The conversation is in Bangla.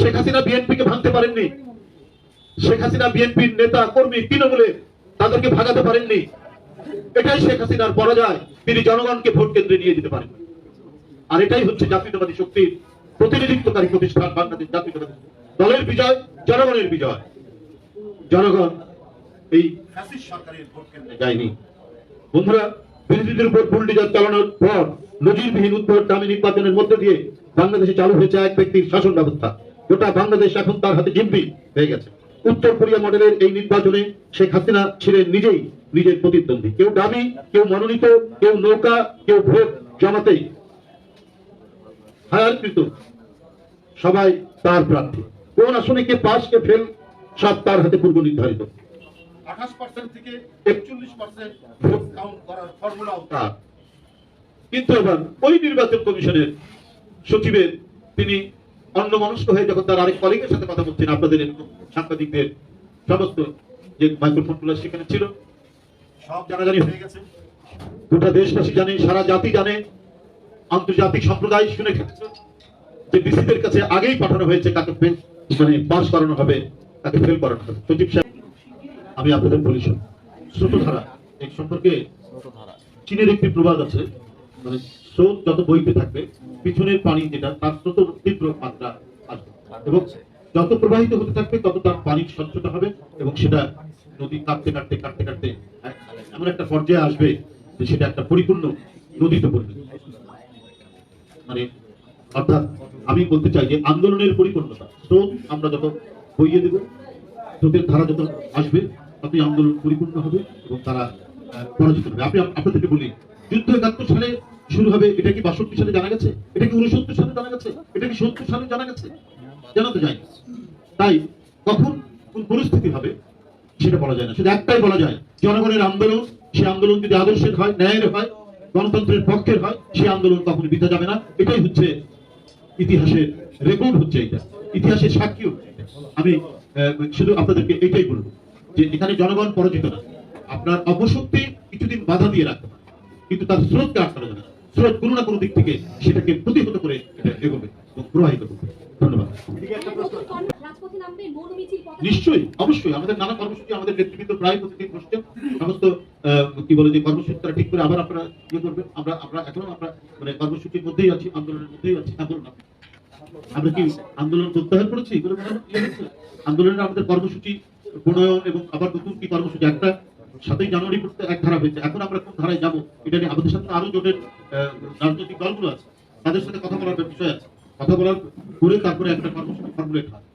শেখ হাসিনা বিএনপিকে ভাঙতে পারেননি। শেখ হাসিনা বিএনপির নেতা, কর্মী, তৃণমূলে তাদেরকে ভাগাতে পারেননি। এটাই শেখ হাসিনার পরাজয়। তিনি জনগণকে ভোট কেন্দ্রে নিয়ে যেতে পারেন আর এটাই হচ্ছে জাতীয়তাবাদী শক্তির প্রতিনিধিত্বকারী প্রতিষ্ঠান বাংলাদেশ জাতীয়তাবাদী দলের বিজয়, জনগণের বিজয়। জনগণ এই সরকারের ভোট কেন্দ্রে যায়নি। বন্ধুরা, বিরোধীদের উপর বুলডিজার চালানোর পর নজিরবিহীন উদ্ভট দামি নির্বাচনের মধ্যে দিয়ে বাংলাদেশে চালু হয়েছে এক ব্যক্তির শাসন ব্যবস্থা। গোটা বাংলাদেশ এখন তার হাতে জিম্মি হয়ে গেছে। উত্তর কোরিয়া মডেলের এই নির্বাচনে শেখ হাসিনা ছিলেন নিজেই নিজের প্রতিদ্বন্দ্বী। কেউ দাবি কেউ মনোনীত কেউ নৌকা কেউ ভোট জমাতে হায়ারকৃত সবাই তার প্রার্থী। কোন আসনে কে পাস কে ফেল সব তার হাতে পূর্ব নির্ধারিত। আঠাশ পার্সেন্ট থেকে একচল্লিশ পার্সেন্ট ভোট কাউন্ট করার ফর্মুলাও তার। কিন্তু আবার ওই নির্বাচন কমিশনের সচিবের তিনি অন্য মনস্ক হয়ে যখন তার আরেক কলিগের সাথে কথা বলছেন আপনাদের এরকম সাংবাদিকদের সমস্ত যে মাইক্রোফোনগুলো সেখানে ছিল সব জানাজানি হয়ে গেছে। গোটা দেশবাসী জানে সারা জাতি জানে আন্তর্জাতিক সম্প্রদায় শুনে যে ডিসিদের কাছে আগেই পাঠানো হয়েছে কাকে ফেল মানে পাস করানো হবে তাকে ফেল করানো হবে। সচিব সাহেব আমি আপনাদের বলি শোন, স্রোতধারা এই সম্পর্কে চীনের একটি প্রবাদ আছে মানে স্রোত যত বইতে থাকবে, পিছনের পানি যেটা, তার স্রোত তীব্র মাত্রা আসবে। এবং যত প্রবাহিত হতে থাকবে, তত তার পানির স্বচ্ছতা হবে এবং সেটা নদী কাটতে কাটতে কাটতে কাটতে এমন একটা পর্যায়ে আসবে যে সেটা একটা পরিপূর্ণ নদীতে পড়বে মানে অর্থাৎ আমি বলতে চাই যে আন্দোলনের পরিপূর্ণতা, স্রোত আমরা যত বইয়ে দেব, স্রোতের ধারা যত আসবে, ততই আন্দোলন পরিপূর্ণ হবে এবং তারা পরাজিত হবে। আপনি, আপনাদেরকে বলি যুদ্ধ একাত্তর সালে শুরু হবে, এটা কি বাষট্টি সালে জানা গেছে? এটা কি উনসত্তর সালে জানা গেছে? এটা কি সত্তর সালে জানা গেছে? জানা তো যায় তাই কখন কোন পরিস্থিতি হবে সেটা বলা যায় না। শুধু একটাই বলা যায়, জনগণের আন্দোলন সেই আন্দোলন যদি আদর্শের হয়, ন্যায়ের হয়, গণতন্ত্রের পক্ষের হয় সেই আন্দোলন কখনো বিতা যাবে না। এটাই হচ্ছে ইতিহাসের রেকর্ড হচ্ছে এটা ইতিহাসের সাক্ষী আমি শুধু আপনাদেরকে এটাই বলব যে এখানে জনগণ পরাজিত না। আপনার অপশক্তি কিছুদিন বাধা দিয়ে পারে কিন্তু তার স্রোতকে আটকানো যাবে স্রোত কোনো না কোনো দিক থেকে সেটাকে প্রতিহত করে এটা এগোবে এবং প্রবাহিত করবে। ধন্যবাদ। মৌন নিশ্চয়ই অবশ্যই। আমাদের নানা কর্মসূচি আমাদের নেতৃবৃন্দ প্রায় প্রতিদিন বসছে সমস্ত কি বলে যে কর্মসূচি তারা ঠিক করে আবার আপনারা ইয়ে করবেন। আমরা আমরা এখনও আমরা মানে কর্মসূচির মধ্যেই আছি আন্দোলনের মধ্যেই আছি। আন্দোলন আমরা কি আন্দোলন প্রত্যাহার করেছি? এগুলো ইয়ে হচ্ছে। আন্দোলনের আমাদের কর্মসূচি প্রণয়ন এবং আবার নতুন কি কর্মসূচি? একটা সাতই জানুয়ারি পর্যন্ত এক ধারা হয়েছে। এখন আমরা কোন ধারায় যাব, এটা নিয়ে আমাদের সাথে আরও জোটের রাজনৈতিক দলগুলো আছে। তাদের সাথে কথা বলার বিষয় আছে। কথা বলার করে তারপরে একটা কর্মসূচি ফর্মুলেট হয়।